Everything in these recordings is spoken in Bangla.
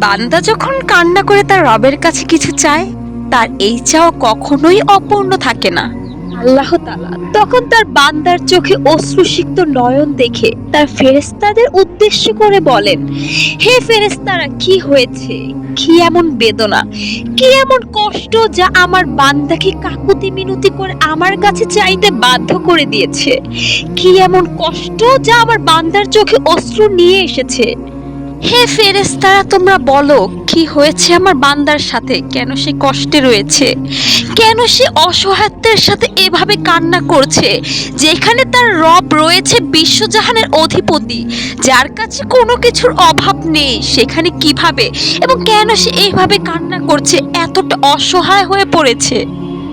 বান্দা যখন কান্না করে তার রবের কাছে কিছু চায়, তার এই চাও কখনোই অপূর্ণ থাকে না। আল্লাহ তাআলা তখন তার বান্দার চোখে অশ্রুসিক্ত নয়ন দেখে তার ফেরেশতাদের উদ্দেশ্য করে বলেন, হে ফেরেশতারা, কি হয়েছে? কি এমন বেদনা? কি এমন কষ্ট যা আমার বান্দাকে কাকুতি মিনতি করে আমার কাছে চাইতে বাধ্য করে দিয়েছে? কি এমন কষ্ট যা আমার বান্দার চোখে অশ্রু নিয়ে এসেছে? হে ফেরেশতারা, তোমরা বলো, কি হয়েছে আমার বান্দার সাথে? কেন সে কষ্টে রয়েছে? কেন সে অসহায়ত্বের সাথে এভাবে কান্না করছে? যেখানে তার রব রয়েছে বিশ্বজাহানের অধিপতি, যার কাছে কোনো কিছুর অভাব নেই, সেখানে কীভাবে এবং কেন সে এইভাবে কান্না করছে, এতটা অসহায় হয়ে পড়েছে?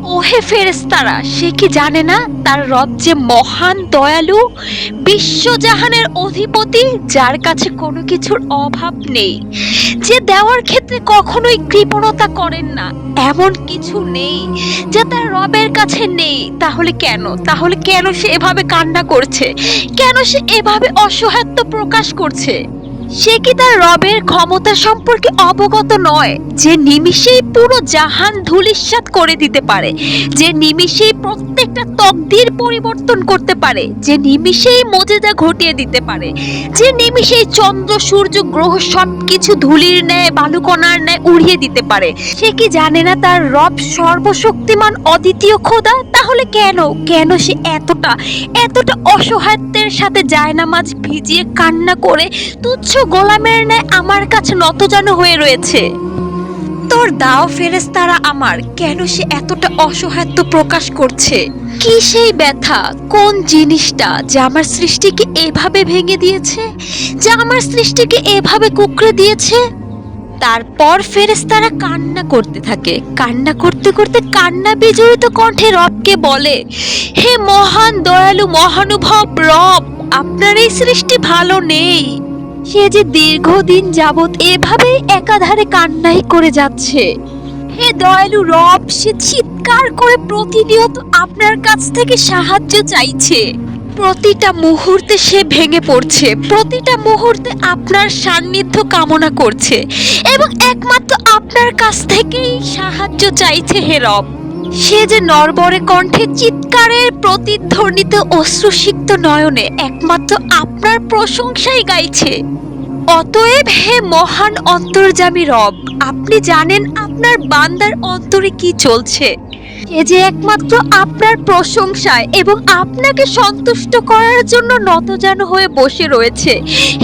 ওহে ফেরেশতারা, সে কি জানে না তার রব যে মহান দয়ালু, বিশ্বজাহানের অধিপতি, যার কাছে কোনো কিছুর অভাব নেই, যে দেওয়ার ক্ষেত্রে কখনোই কৃপণতা করেন না, এমন কিছু নেই যা তার রবের কাছে নেই। তাহলে কেন? তাহলে কেন সে এভাবে কান্না করছে? কেন সে এভাবে অসহায়ত্ব প্রকাশ করছে? সে কি তার রবের ক্ষমতা সম্পর্কে অবগত নয় যে নিমিষেই পুরো জাহান ধূলিসাৎ করে দিতে পারে, যে নিমিষেই প্রত্যেকটা তকদির পরিবর্তন করতে পারে, যে নিমিষেই মজেদা ঘটিয়ে দিতে পারে, যে নিমিষেই চন্দ্র, সূর্য, গ্রহ সবকিছু ধুলির ন্যায়, বালুকণার ন্যায় উড়িয়ে দিতে পারে। সে কি জানে না তার রব সর্বশক্তিমান অদ্বিতীয় খোদা? তাহলে কেন? কেন সে এতটা এতটা অসহায়ত্বের সাথে জায়নামাজ ভিজিয়ে কান্না করে তুচ্ছ গোলামের ন্যায় আমার কাছে নতজানু হয়ে রয়েছে? তোর দাও ফেরেস্তারা আমার, কেন সে এতটা অসহায়ত্ব প্রকাশ করছে? কি সেই ব্যথা? কোন জিনিসটা যা আমার সৃষ্টিকে এভাবে ভেঙে দিয়েছে? যা আমার সৃষ্টিকে এভাবে কুকড়ে দিয়েছে? তারপর ফেরেস্তারা কান্না করতে থাকে। কান্না করতে করতে কান্না বিজড়িত কণ্ঠে রবকে বলে, হে মহান, দয়ালু, মহানুভব রব, আপনার এই সৃষ্টি ভালো নেই। সে যে দীর্ঘদিন যাবৎ এভাবেই একাধারে কান্নাই করে যাচ্ছে। হে দয়ালু রব, সে চিৎকার করে প্রতিনিয়ত আপনার কাছ থেকে সাহায্য চাইছে। প্রতিটা মুহূর্তে সে ভেঙে পড়ছে। প্রতিটা মুহূর্তে আপনার সান্নিধ্য কামনা করছে। এবং একমাত্র আপনার কাছ থেকেই সাহায্য চাইছে হে রব সে যে নরবরে কণ্ঠে চিৎকারের প্রতিধ্বনিত অশ্রুসিক্ত নয়নে একমাত্র আপনার প্রশংসাই গাইছে। অতএব হে মহান অন্তর্জামী রব, আপনি জানেন আপনার বান্দার অন্তরে কি চলছে। সে যে একমাত্র আপনার প্রশংসায় এবং আপনাকে সন্তুষ্ট করার জন্য নতজান হয়ে বসে রয়েছে।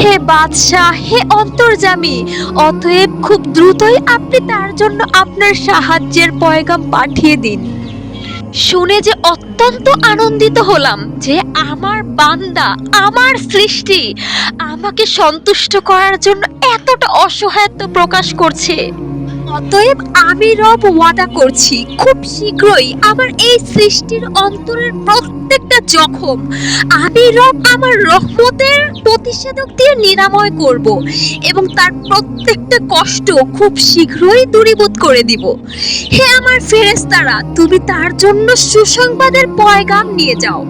হে বাদশাহ, হে অন্তর্যামী অতএব খুব দ্রুতই আপনি তার জন্য আপনার সাহায্যের পয়গাম পাঠিয়ে দিন। শুনে যে অত্যন্ত আনন্দিত হলাম যে আমার বান্দা, আমার সৃষ্টি আমাকে সন্তুষ্ট করার জন্য এতটা অসহায়ত্ব প্রকাশ করছে। অতএব আমি রব ওয়াদা করছি, খুব শীঘ্রই আমার এই সৃষ্টির অন্তরের প্রত্যেকটা জখম আমি রব আমার রহমতের প্রতিষেধক দিয়ে নিরাময় করব এবং তার প্রত্যেকটা কষ্ট খুব শীঘ্রই দূরীভূত করে দিব। হে আমার ফেরেশতারা, তুমি তার জন্য সুসংবাদের পয়গাম নিয়ে যাও।